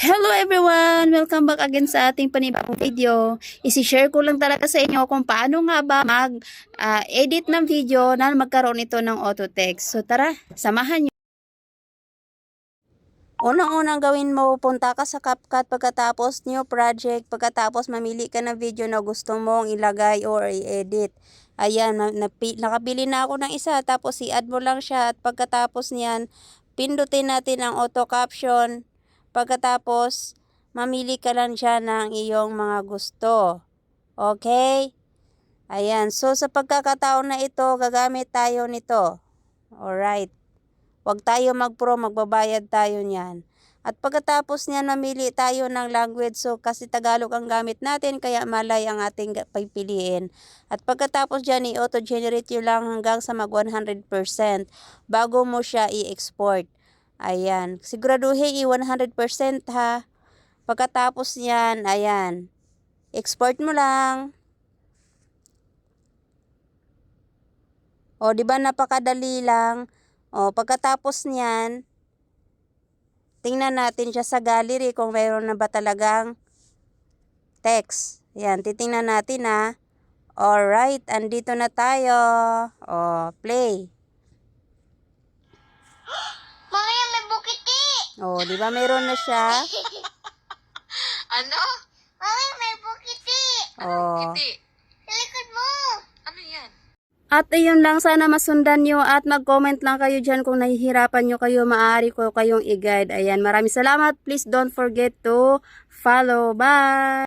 Hello everyone! Welcome back again sa ating panibagong video. Isi-share ko lang talaga sa inyo kung paano nga ba mag-edit ng video na magkaroon ito ng auto text. So tara, samahan nyo. Unang-unang gawin mo, punta ka sa CapCut pagkatapos new project, pagkatapos mamili ka ng video na gusto mong ilagay or i-edit. Ayan, nakabili na ako ng isa, tapos i-add mo lang siya at pagkatapos niyan, pindutin natin ang auto caption. Pagkatapos, mamili ka lang dyan ng iyong mga gusto. Okay? Ayan, so sa pagkakataon na ito, gagamit tayo nito. Alright. Huwag tayo mag-pro, magbabayad tayo niyan. At pagkatapos niyan, mamili tayo ng language. So, kasi Tagalog ang gamit natin, kaya malay ang ating pipiliin. At pagkatapos dyan, i-auto-generate yun lang hanggang sa mag 100% bago mo siya i-export. Ayan. Siguraduhin i-100% ha. Pagkatapos niyan, ayan. Export mo lang. O, di ba napakadali lang? O, pagkatapos niyan, tingnan natin siya sa gallery kung mayroon na ba talagang text. Yan, titingnan natin ha. Alright, andito na tayo. O, play. Mami, may bukiti! O, di ba mayroon na siya? Ano? Mami, may bukiti! O. Hindi. Sa likod mo! Ano yan? At ayun lang, sana masundan nyo at mag-comment lang kayo dyan kung nahihirapan nyo kayo, maaari ko kayong i-guide. Ayan, maraming salamat. Please don't forget to follow. Bye!